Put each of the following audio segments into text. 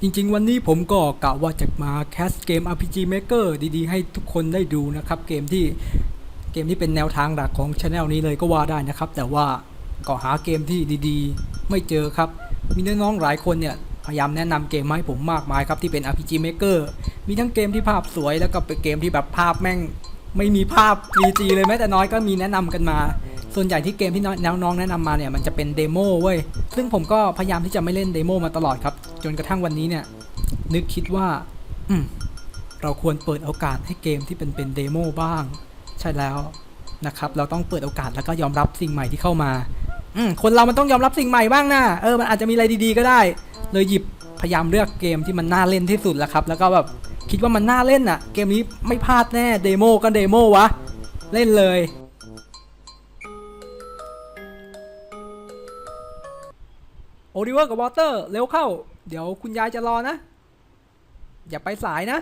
จริงๆ วันนี้ผมก็กะว่าจะมาแคสเกม RPG Maker ดีๆ ให้ทุกคนได้ดูนะครับ เกมที่เกมที่เป็นแนวทางหลักของช anel นี้เลยก็ว่าได้นะครับ แต่ว่าก็หาเกมที่ดีๆ ไม่เจอครับ มีน้องๆหลายคนเนี่ย พยายามแนะนำเกมมาให้ผมมากมายครับที่เป็น RPG Maker มีทั้งเกมที่ภาพสวยแล้วก็เป็นเกมที่แบบภาพแม่งไม่มีภาพ 3G เลยแม้แต่น้อยก็มีแนะนำกันมา ส่วนใหญ่ที่เกมที่น้องๆแนะนำมาเนี่ยมันจะเป็นเดโมเว้ย ซึ่งผมก็พยายามที่จะไม่เล่นเดโมมาตลอดครับ จนกระทั่งวันนี้เนี่ย นึกคิดว่าอืเราควรเปิดโอกาสให้เกมที่เป็นเป็นเดโมบ้าง ใช่แล้วนะครับ เราต้องเปิดโอกาสแล้วก็ยอมรับสิ่งใหม่ที่เข้ามาอืคนเรามันต้องยอมรับสิ่งใหม่บ้างนะเออมันอาจจะมีอะไรดีๆก็ได้ เลยหยิบพยายามเลือกเกมที่มันน่าเล่นที่สุดแล้วครับ แล้วก็แบบคิดว่ามันน่าเล่นอะ เกมนี้ไม่พลาดแน่เดโมก็เดโมวะ เล่นเลย โอริเวอร์กับวอเตอร์เร็วเข้า เดี๋ยวคุณยายจะรอนะ อย่าไปสายนะ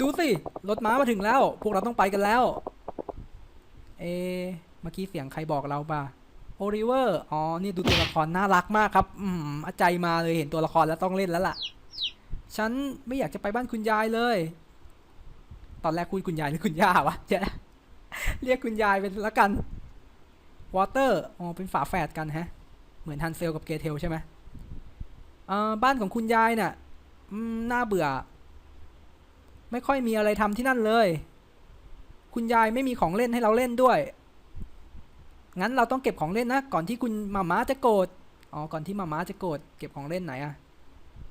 ดูสิ รถม้ามาถึงแล้ว พวกเราต้องไปกันแล้ว เอ เมื่อกี้เสียงใครบอกเราป่ะโอริเวอร์ อ๋อ นี่ดูตัวละครน่ารักมากครับ อืมอใจมาเลยเห็นตัวละครแล้วต้องเล่นแล้วล่ะ ฉันไม่อยากจะไปบ้านคุณยายเลย ตอนแรกคุยคุณยายหรือคุณย่าวะเจ๊เรียกคุณยายเป็นละกัน วอเตอร์ อ๋อ เป็นฝาแฝดกันฮะ เหมือนฮันเซลกับเกเทลใช่ไหมบ้านของคุณยายเน่ะน่าเบื่อ ไม่ค่อยมีอะไรทำที่นั่นเลย คุณยายไม่มีของเล่นให้เราเล่นด้วย งั้นเราต้องเก็บของเล่นนะ ก่อนที่คุณมาม่าจะโกรธ อ๋อ ก่อนที่มาม่าจะโกรธ เก็บของเล่นไหนอะ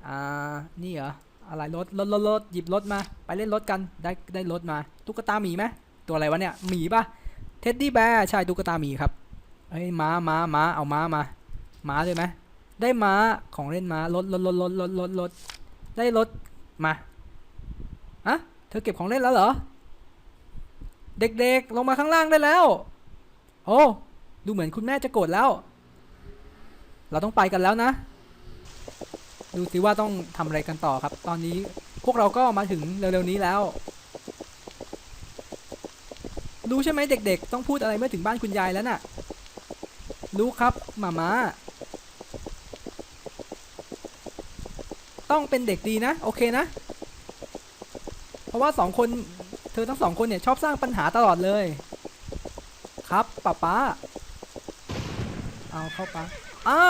อ่า นี่เหรอ อะไรรถ รถ รถ รถ หยิบรถมา ไปเล่นรถกัน ได้ ได้รถมา ตุ๊กตาหมีไหมตัวอะไรวะเนี่ย หมีปะเท็ดดี้แบร์ ใช่ ตุ๊กตาหมีครับเอ้ย ม้าม้าม้าเอาม้ามา ม้าเลยไหมได้ม้าของเล่นม้ารถรถรถรถรถรถรถได้รถมาอะเธอเก็บของเล่นแล้วเหรอ เด็กๆลงมาข้างล่างได้แล้วโอ้ดูเหมือนคุณแม่จะโกรธแล้ว เราต้องไปกันแล้วนะ ดูสิว่าต้องทำอะไรกันต่อครับ ตอนนี้พวกเราก็มาถึงเร็วๆนี้แล้วรู้ใช่ไหมเด็กๆ ต้องพูดอะไรเมื่อถึงบ้านคุณยายแล้วน่ะ รู้ครับหมาม้า ต้องเป็นเด็กดีนะ โอเคนะ เพราะว่าสองคนเธอทั้งสองคนเนี่ยชอบสร้างปัญหาตลอดเลย ครับป้าป้าเอาเข้าไปอ้า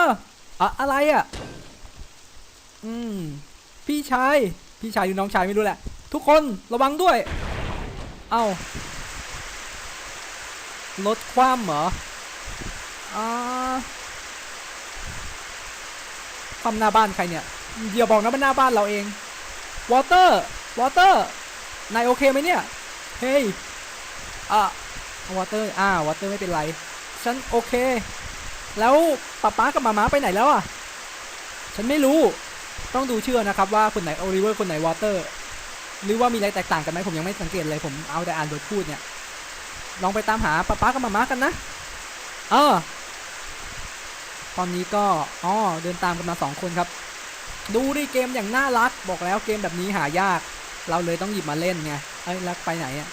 อะอะไรอะ อืม พี่ชาย พี่ชายหรือน้องชายไม่รู้แหละ ทุกคนระวังด้วย เอารถคว่ำเหรออ่าความหน้าบ้านใครเนี่ย เดี๋ยวบอกนะมันหน้าบ้านเราเอง วอเตอร์ วอเตอร์ นายโอเคไหมเนี่ย เฮ้ย อะ วอเตอร์ อ่า วอเตอร์ไม่เป็นไร ฉันโอเค แล้วป๊าป๊ากับมาม้าไปไหนแล้วอะ ฉันไม่รู้ ต้องดูเชื่อนะครับว่าคนไหนโอลิเวอร์คนไหนวอเตอร์ หรือว่ามีอะไรแตกต่างกันไหมผมยังไม่สังเกตเลย ผมเอาแต่อ่านบทพูดเนี่ย ลองไปตามหาป๊าป๊ากับมาม้ากันนะ เออ ตอนนี้ก็ อ๋อ เดินตามกันมาสองคนครับ ดูดิเกมอย่างน่ารัก บอกแล้วเกมแบบนี้หายาก เราเลยต้องหยิบมาเล่นไงเอ้ยแล้วไปไหนอะ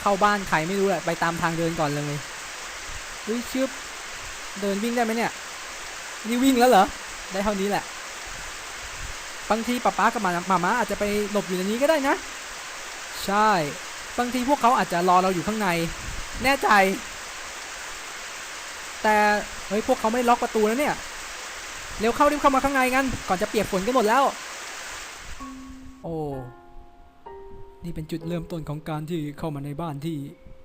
เข้าบ้านใครไม่รู้แหละไปตามทางเดินก่อนเลยเฮ้ยชึบเดินวิ่งได้ไหมเนี่ยนี่วิ่งแล้วเหรอได้เท่านี้แหละบางทีป๊าป๊ากับมามาม้าอาจจะไปหลบอยู่ในนี้ก็ได้นะ ใช่บางทีพวกเขาอาจจะรอเราอยู่ข้างใน แน่ใจ แต่เฮ้ยพวกเขาไม่ล็อกประตูแล้วเนี่ย เร็วเข้ารีบเข้ามาข้างในกัน ก่อนจะเปียกฝนกันหมดแล้ว โอ้ นี่เป็นจุดเริ่มต้นของการที่เข้ามาในบ้านที่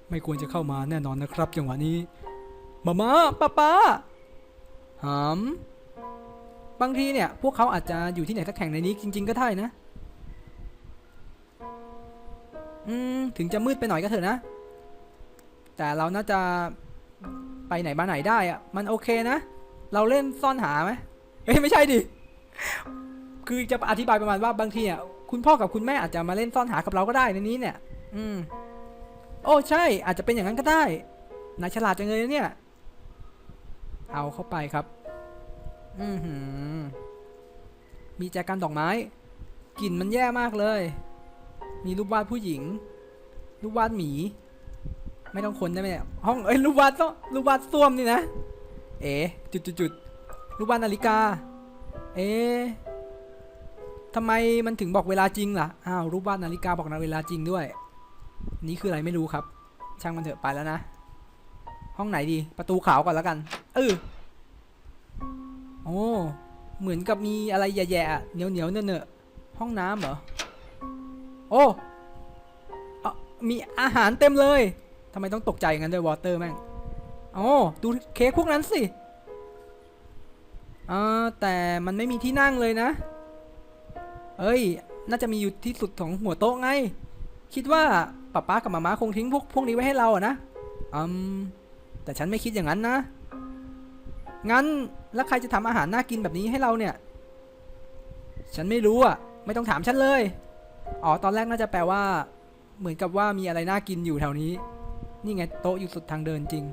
ไม่ควรจะเข้ามาแน่นอนนะครับจังหวะนี้มามาป้าป้าหามบางทีเนี่ย พวกเขาอาจจะอยู่ที่ไหนสักแห่งในนี้จริง ๆ ก็ได้นะ อืม ถึงจะมืดไปหน่อยก็เถอะนะ แต่เราน่าจะไปไหนมาไหนได้อะมันโอเคนะ เราเล่นซ่อนหาไหม เอ้ยไม่ใช่ดิ คือจะอธิบายประมาณว่าบางทีอะคุณพ่อกับคุณแม่อาจจะมาเล่นซ่อนหากับเราก็ได้ในนี้เนี่ย อืม โอ้ใช่ อาจจะเป็นอย่างนั้นก็ได้นายฉลาดจังเลยนะเนี่ย เอาเข้าไปครับ อือหือ มีแจกันดอกไม้ กลิ่นมันแย่มากเลย มีรูปวาดผู้หญิง รูปวาดหมี ไม่ต้องคนได้ไหมเนี่ยห้องเอ้ยรูปวาดต้องรูปวาดส้วมนี่นะ เอ๋จุดจุดจุด รูปวาดนาฬิกา เอ๊ะทำไมมันถึงบอกเวลาจริงล่ะ อ้าว รูปวาดนาฬิกาบอกนาเวลาจริงด้วย นี่คืออะไรไม่รู้ครับ ช่างมันเถอะไปแล้วนะ ห้องไหนดี ประตูขาวก่อนแล้วกัน เออโอ้ เหมือนกับมีอะไรแย่ๆ เหนียวเหนียวๆเนอะเนอะๆห้องน้ำเหรอ โอ้อมีอาหารเต็มเลย ทำไมต้องตกใจงั้นด้วยวอเตอร์แม่ง โอ้ ดูเค้กพวกนั้นสิ อ่าแต่มันไม่มีที่นั่งเลยนะ เอ้ย น่าจะมีอยู่ที่สุดของหัวโต๊ะไง คิดว่าป๊าป๊ากับมาม่าคงทิ้งพวกพวกนี้ไว้ให้เราอะนะ อืม แต่ฉันไม่คิดอย่างนั้นนะ งั้นแล้วใครจะทำอาหารน่ากินแบบนี้ให้เราเนี่ย ฉันไม่รู้อะไม่ต้องถามฉันเลย อ๋อ ตอนแรกน่าจะแปลว่า เหมือนกับว่ามีอะไรน่ากินอยู่แถวนี้ นี่ไงโต๊ะอยู่สุดทางเดินจริง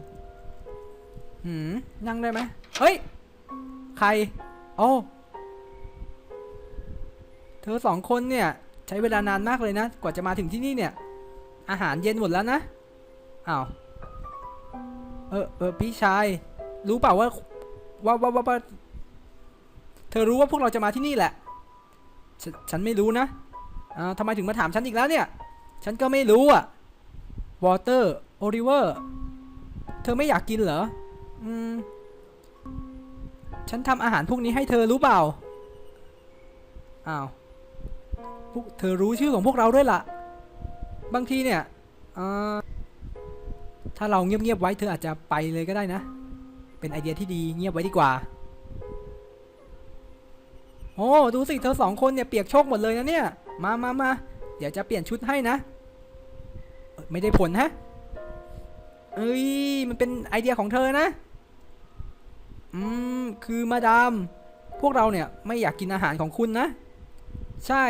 หืม นั่งได้ไหมเฮ้ย ใคร โอ้เธอสองคนเนี่ย ใช้เวลานานมากเลยนะ กว่าจะมาถึงที่นี่เนี่ย อาหารเย็นหมดแล้วนะอ้าวเออเออพี่ชาย รู้เปล่าว่าว่าว่าว่าเธอรู้ว่าพวกเราจะมาที่นี่แหละฉฉันไม่รู้นะอ่าทำไมถึงมาถามฉันอีกแล้วเนี่ย ฉันก็ไม่รู้อะวอเตอร์โอริเวอร์ เธอไม่อยากกินเหรอ อืม ฉันทำอาหารพวกนี้ให้เธอรู้เปล่า อ้าวพวกเธอรู้ชื่อของพวกเราด้วยล่ะ บางทีเนี่ยถ้าเราเงียบๆไว้เธออาจจะไปเลยก็ได้นะ เป็นไอเดียที่ดีเงียบไว้ดีกว่า โอ้ดูสิเธอสองคนเนี่ยเปียกโชกหมดเลยนะเนี่ย มามามาเดี๋ยวจะเปลี่ยนชุดให้นะ ไม่ได้ผลฮะ เอ้ย มันเป็นไอเดียของเธอนะ อืม คือมาดาม พวกเราเนี่ยไม่อยากกินอาหารของคุณนะ ใช่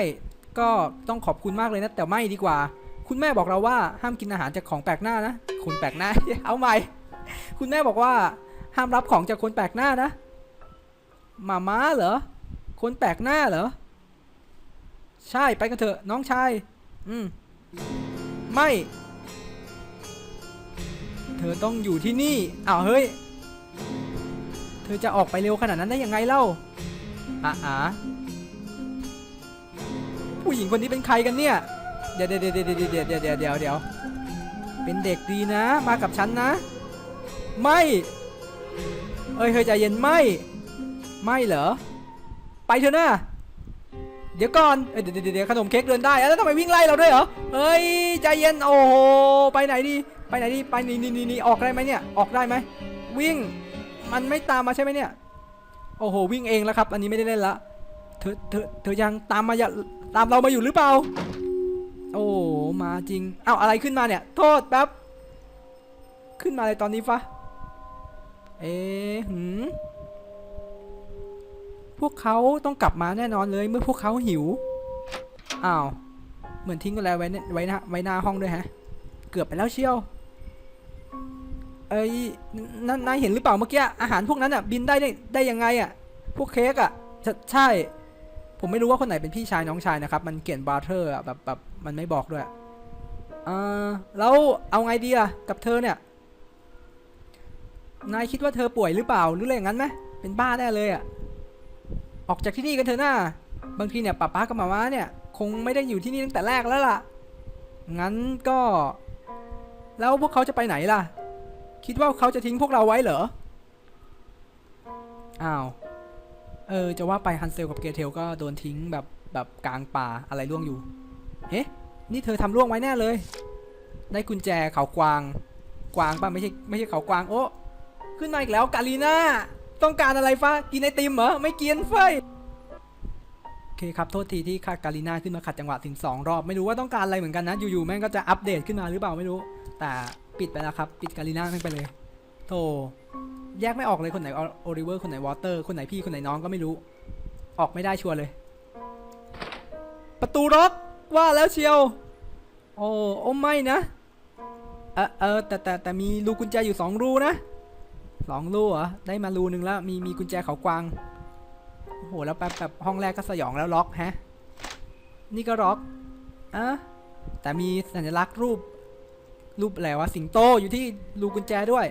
ก็ต้องขอบคุณมากเลยนะ แต่ไม่ดีกว่า คุณแม่บอกเราว่าห้ามกินอาหารจากของแปลกหน้านะ คนแปลกหน้า เอาใหม่ คุณแม่บอกว่า ห้ามรับของจากคนแปลกหน้านะหมาม้าเหรอ คนแปลกหน้าเหรอ ใช่ ไปกันเถอะน้องชาย อืม ไม่ เธอต้องอยู่ที่นี่ อ้าวเฮ้ย เธอจะออกไปเร็วขนาดนั้นได้ยังไงเล่าอะอะผู้หญิงคนนี้เป็นใครกันเนี่ย เดี๋ยวเดี๋ยวเดี๋ยวเดี๋ยวเดี๋ยวเดี๋ยวเดี๋ยวเดี๋ยวเป็นเด็กดีนะ มากับฉันนะ ไม่ เอ้ยเฮ้ยใจเย็นไม่ ไม่เหรอ ไปเถอะนะเดี๋ยวก่อนเอ้ยเดี๋ยวเดี๋ยวเดี๋ยวขนมเค้กเดินได้ แล้วทำไมวิ่งไล่เราด้วยเหรอ เฮ้ยใจเย็น โอ้โห ไปไหนดี ไปไหนดี ไปนี่นี่นี่นี่ออกได้ไหมเนี่ย ออกได้ไหม วิ่ง มันไม่ตามมาใช่ไหมเนี่ย โอ้โห วิ่งเองแล้วครับ อันนี้ไม่ได้เล่นละ เธอ เธอ เธอยังตามมาอย่าตามเรามาอยู่หรือเปล่า โอ้มาจริง เอ้าอะไรขึ้นมาเนี่ย โทษแป๊บ ขึ้นมาเลยตอนนี้ฟะ เอ๊หืมพวกเขาต้องกลับมาแน่นอนเลยเมื่อพวกเขาหิว อ้าว เหมือนทิ้งกันแล้วไว้ไว้น้าไว้หน้าห้องด้วยฮะ เกือบไปแล้วเชียว อ้ยนนายเห็นหรือเปล่าเมื่อกี้อาหารพวกนั้นอะบินได้ได้ได้ยังไงอะ พวกเค้กอะใช่ ผมไม่รู้ว่าคนไหนเป็นพี่ชายน้องชายนะครับ มันเขียนบาร์เทอร์อะแบบแบบมันไม่บอกด้วยอ่าแล้วเอาไงดีอะกับเธอเนี่ย นายคิดว่าเธอป่วยหรือเปล่าหรืออะไรอย่างนั้นไหมเป็นบ้าแน่เลยอะ ออกจากที่นี่กันเถอะน้าบางทีเนี่ยป้าป้ากับมาม่าเนี่ย คงไม่ได้อยู่ที่นี่ตั้งแต่แรกแล้วล่ะ งั้นก็ แล้วพวกเขาจะไปไหนล่ะ คิดว่าเขาจะทิ้งพวกเราไว้เหรอ อ้าว เออ จะว่าไปฮันเซลกับเกเทลก็โดนทิ้งแบบแบบกลางป่าอะไรล่วงอยู่ เฮ้นี่เธอทำล่วงไว้แน่เลย ได้กุญแจเขากวาง กวางป่ะไม่ใช่ไม่ใช่เขากวาง โอ้ขึ้นมาอีกแล้วกาลีน่า ต้องการอะไรฟ้ากินไอติมเหรอ ไม่กินเฟยโอเคครับ โทษทีที่คากาลีนาขึ้นมาขัดจังหวะถึง 2 รอบ ไม่รู้ว่าต้องการอะไรเหมือนกันนะ อยู่ๆ แม่งก็จะอัปเดตขึ้นมาหรือเปล่าไม่รู้ แต่ ปิดไปแล้วครับ ปิดกาลีน่าแม่งไปเลย โธ่แยกไม่ออกเลยคนไหนโอริเวอร์คนไหนวอเตอร์คนไหนพี่คนไหนน้องก็ไม่รู้ ออกไม่ได้ชัวร์เลย ประตูล็อกว่าแล้วเชียว โอ้โอ้ไม่นะ เออเออแต่แต่แต่มีรูกุญแจอยู่สองรูนะสองรูเหรอได้มารูหนึ่งแล้วมีมีกุญแจเขากวางโอ้โหแล้วแบบแบบห้องแรกก็สยองแล้วล็อกฮะ นี่ก็ล็อกอะแต่มีสัญลักษณ์รูป รูปอะไรวะสิงโตอยู่ที่รูกุญแจด้วย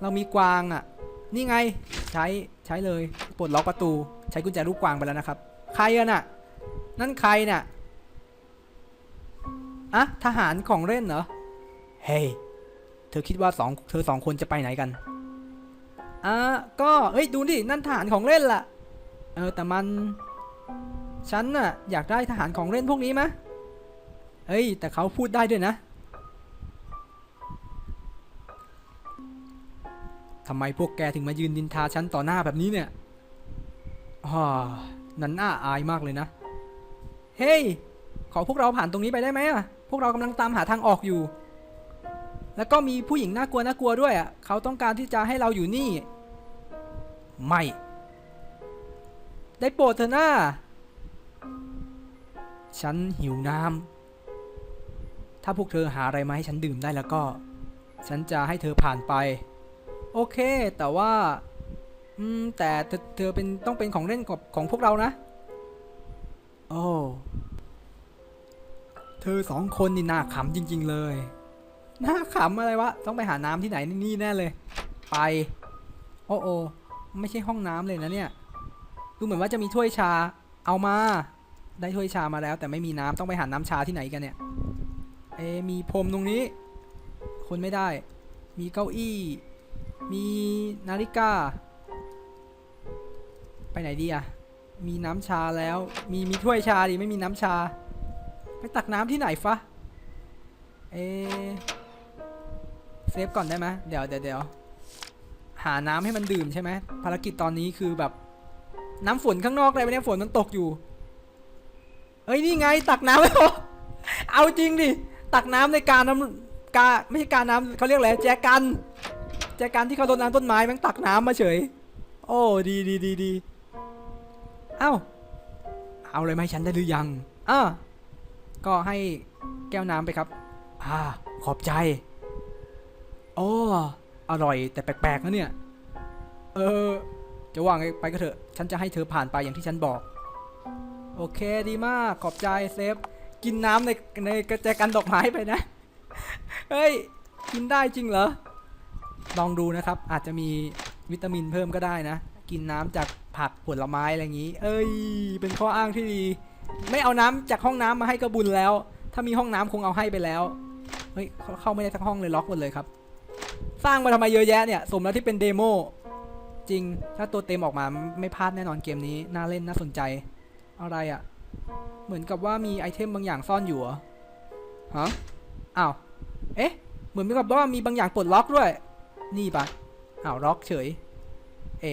เรามีกวางอะ นี่ไงใช้ใช้เลยปลดล็อกประตู ใช้กุญแจรูปกวางไปแล้วนะครับ ใครกันอะ นั่นใครเนี่ยอะทหารของเล่นเหรอเฮ้ยเธอคิดว่าสองเธอสองคนจะไปไหนกันอะก็เอ้ยดูดินั่นทหารของเล่นล่ะเออแต่มันฉันน่ะอยากได้ทหารของเล่นพวกนี้มะเฮ้ยแต่เขาพูดได้ด้วยนะ ทำไมพวกแกถึงมายืนดินทาฉันต่อหน้าแบบนี้เนี่ยฮ่านั้นน่าอายมากเลยนะ เฮ้ยขอพวกเราผ่านตรงนี้ไปได้ไหมอะ พวกเรากำลังตามหาทางออกอยู่ แล้วก็มีผู้หญิงน่ากลัวน่ากลัวด้วยอะ เขาต้องการที่จะให้เราอยู่นี่ ไม่ ได้โปรดเถอะน้า ฉันหิวน้ำ ถ้าพวกเธอหาอะไรมาให้ฉันดื่มได้แล้วก็ ฉันจะให้เธอผ่านไป โอเค แต่ว่า อืม แต่เธอเธอเป็นต้องเป็นของเล่นของของพวกเรานะ โอ้ เธอสองคนนี่น่าขำจริง ๆ เลย น่าขำอะไรวะ ต้องไปหาน้ำที่ไหนนี่แน่เลย ไป โอ้โอไม่ใช่ห้องน้ำเลยนะเนี่ย ดูเหมือนว่าจะมีถ้วยชา เอามา ได้ถ้วยชามาแล้ว แต่ไม่มีน้ำต้องไปหาน้ำชาที่ไหนกันเนี่ย เอ มีพรมตรงนี้ คนไม่ได้ มีเก้าอี้ มีนาฬิกา ไปไหนดีอะมีน้ำชาแล้ว มีมีถ้วยชาดิไม่มีน้ำชา ไปตักน้ำที่ไหนฟะ เอเซฟก่อนได้ไหมเดี๋ยวเดี๋ยวเดี๋ยวหาน้ำให้มันดื่มใช่ไหมภารกิจตอนนี้คือแบบ น้ำฝนข้างนอกอะไรไปเนี่ยฝนมันตกอยู่เอ้ยนี่ไงตักน้ำแล้วเอาจริงดิ ตักน้ำในการน้ำกาไม่ใช่การน้ำเขาเรียกอะไรแจกัน แจกันที่เขาโดนน้ำต้นไม้แม่งตักน้ำมาเฉย โอ้ดีดีดีดีเอ้าเอาเลยไหมาให้ฉันได้หรือยังอ่าก็ให้แก้วน้ำไปครับ อ่า ขอบใจโอ้อร่อยแต่แปลกๆนะเนี่ย เออ จะว่างไปก็เถอะ ฉันจะให้เธอผ่านไปอย่างที่ฉันบอก โอเคดีมาก ขอบใจเซฟ กินน้ำในในกระแจกันดอกไม้ไปนะ เฮ้ย กินได้จริงเหรอ ลองดูนะครับ อาจจะมีวิตามินเพิ่มก็ได้นะ กินน้ำจากผักผลไม้อะไรอย่างนี้ เอ้ย เป็นข้ออ้างที่ดี ไม่เอาน้ำจากห้องน้ำมาให้ก็บุญแล้ว ถ้ามีห้องน้ำคงเอาให้ไปแล้ว เฮ้ยเข้าเข้าไม่ได้สักห้องเลยล็อกหมดเลยครับ สร้างมาทำไมเยอะแยะเนี่ย สมแล้วที่เป็นเดโม จริง ถ้าตัวเต็มออกมาไม่พลาดแน่นอนเกมนี้ น่าเล่นน่าสนใจ อะไรอะ่ะ เหมือนกับว่ามีไอเทมบางอย่างซ่อนอยู่เหรอฮะ อ้าว เอ๊ะ เหมือนกับว่ามีบางอย่างปลดล็อกด้วย นี่ปะอ้าวล็อกเฉย เอ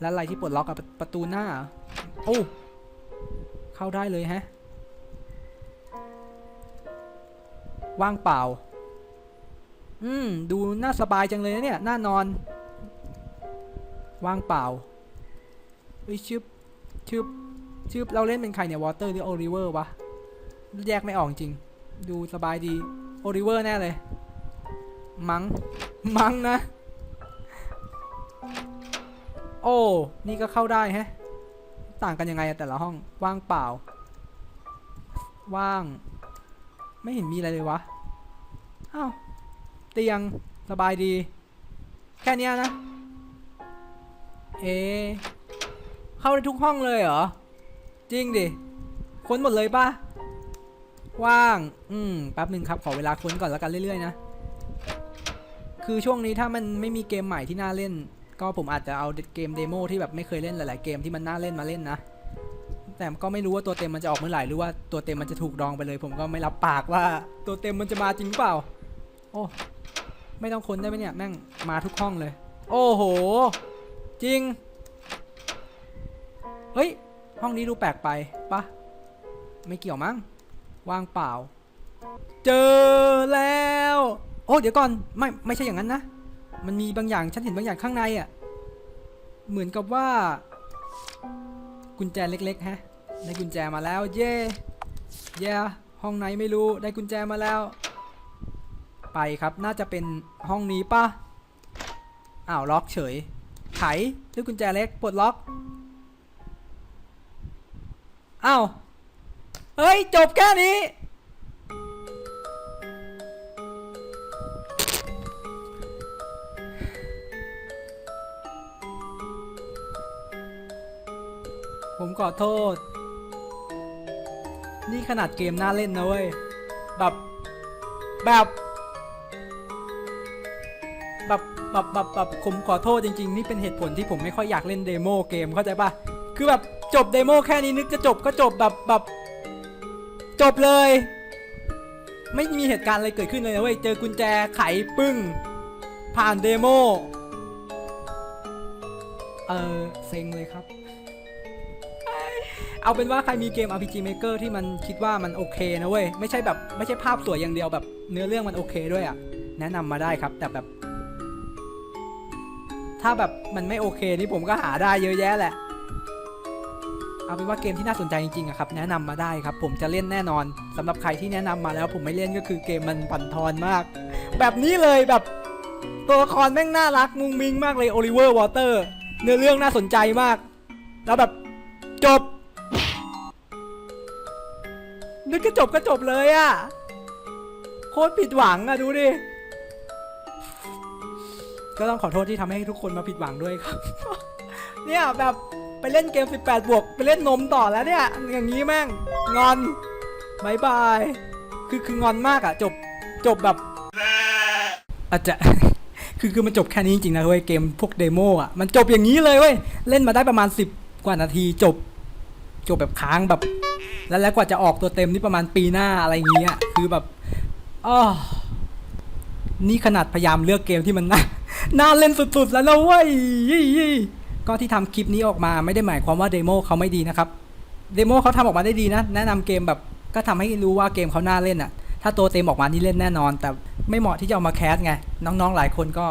แล้วอะไรที่ปลดล็อกอะประประตูหน้าอโอ้ เข้าได้เลยฮะ ว่างเปล่า อืม ดูน่าสบายจังเลยนะเนี่ยน่านอน ว่างเปล่าเฮ้ยชึบชึบชึบเราเล่นเป็นใครเนี่ยวอเตอร์หรือโอริเวอร์วะ แยกไม่ออกจริง ดูสบายดี โอริเวอร์แน่เลย มัง้งมัง้งนะ โอ้ นี่ก็เข้าได้แฮะ ต่างกันยังไงแต่ละห้องว่างเปล่า ว่าง ไม่เห็นมีอะไรเลยวะอ้าวเตียงสบายดี แค่นี้นะ เอ เข้าได้ทุกห้องเลยเหรอ จริงดิ ค้นหมดเลยป่ะ ว่าง อืม แป๊บหนึ่งครับ ขอเวลาค้นก่อนแล้วกันเรื่อยๆนะ คือช่วงนี้ถ้ามันไม่มีเกมใหม่ที่น่าเล่น ก็ผมอาจจะเอาเกมเดโมที่แบบไม่เคยเล่นหลาย ๆ เกมที่มันน่าเล่นมาเล่นนะ แต่ก็ไม่รู้ว่าตัวเต็มมันจะออกเมื่อไหร่หรือว่าตัวเต็มมันจะถูกดองไปเลย ผมก็ไม่รับปากว่าตัวเต็มมันจะมาจริงหรือเปล่า โอ้ไม่ต้องค้นได้ไหมเนี่ยแม่งมาทุกห้องเลย โอ้โห จริง เฮ้ย ห้องนี้ดูแปลกไปปะไม่เกี่ยวมั้งว่างเปล่า เจอแล้ว โอ้เดี๋ยวก่อนไม่ไม่ใช่อย่างนั้นนะ มันมีบางอย่างฉันเห็นบางอย่างข้างในอะ่ะเหมือนกับว่า กุญแจเล็กๆฮะได้กุญแจมาแล้ว เย่เย่ห้องไหนไม่รู้ได้กุญแจมาแล้ว ไปครับน่าจะเป็นห้องนี้ปะอ้าวล็อกเฉยไขด้วยกุญแจเล็กปลดล็อกอ้าวเฮ้ยจบแค่นี้ ขอโทษ นี่ขนาดเกมน่าเล่นนะเว้ย แบบ แบบ แบบแบบแบบแบบผมขอโทษจริง ๆ นี่เป็นเหตุผลที่ผมไม่ค่อยอยากเล่นเดโมเกมเข้าใจปะคือแบบจบเดโมแค่นี้นึกจะจบก็จบแบบแบบ จบเลย ไม่มีเหตุการณ์อะไรเกิดขึ้นเลยนะเว้ย เจอกุญแจไขปึ้ง ผ่านเดโม เออเซ็งเลยครับ เอาเป็นว่าใครมีเกม RPG Maker ที่มันคิดว่ามันโอเคนะเว้ย ไม่ใช่แบบไม่ใช่ภาพสวยอย่างเดียวแบบเนื้อเรื่องมันโอเคด้วยอะ่ะ แนะนำมาได้ครับ แต่แบบ ถ้าแบบมันไม่โอเคนี่ผมก็หาได้เยอะแยะแหละ เอาเป็นว่าเกมที่น่าสนใจจริงๆอะครับ แนะนำมาได้ครับ ผมจะเล่นแน่นอนสำหรับใครที่แนะนำมาแล้ว ผมไม่เล่นก็คือเกมมันปั่นทอนมาก แบบนี้เลยแบบตัวละครแม่งน่ารักมุงมิงมากเลยโอลิเวอร์วอเตอร์เนื้อเรื่องน่าสนใจมาก แล้วแบบจบ นึกก็จบก็จบเลยอะโคตรผิดหวังอะดูดิ ก็ต้องขอโทษที่ทำให้ทุกคนมาผิดหวังด้วยครับ เนี่ยแบบไปเล่นเกม 18 บวก ไปเล่นนมต่อแล้วเนี่ย อย่างนี้แม่ง งอนบายบาย คือคืองอนมากอะจบจบแบบอาจจะคือคือมันจบแค่นี้จริงๆนะเว้ยเกมพวกเดโมอะมันจบอย่างนี้เลยเว้ยเล่นมาได้ประมาณ 10 กว่านาทีจบ จบแบบค้างแบบ แล้วแล้วกว่าจะออกตัวเต็มนี่ประมาณปีหน้าอะไรอย่างเงี้ย คือแบบอ้อนี่ขนาดพยายามเลือกเกมที่มันน่าน่าเล่นสุดๆ แล้วนะเว้ยยี่ยี่ก็ที่ทำคลิปนี้ออกมาไม่ได้หมายความว่าเดโมเขาไม่ดีนะครับ เดโมเขาทำออกมาได้ดีนะ แนะนำเกมแบบก็ทำให้รู้ว่าเกมเขาน่าเล่นอะ ถ้าตัวเต็มออกมานี่เล่นแน่นอน แต่ไม่เหมาะที่จะเอามาแคสไง น้องๆหลายคนก็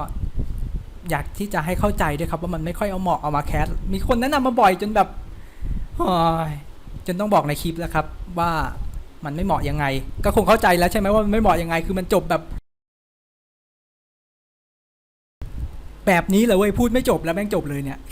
อยากที่จะให้เข้าใจด้วยครับว่ามันไม่ค่อยเอาเหมาะเอามาแคส มีคนแนะนำมาบ่อยจนแบบโอ้ย จนต้องบอกในคลิปแล้วครับ ว่ามันไม่เหมาะยังไง ก็คงเข้าใจแล้วใช่ไหมว่ามันไม่เหมาะยังไง คือมันจบแบบ แบบนี้เลยเว้ยพูดไม่จบแล้วแม่งจบเลยเนี่ย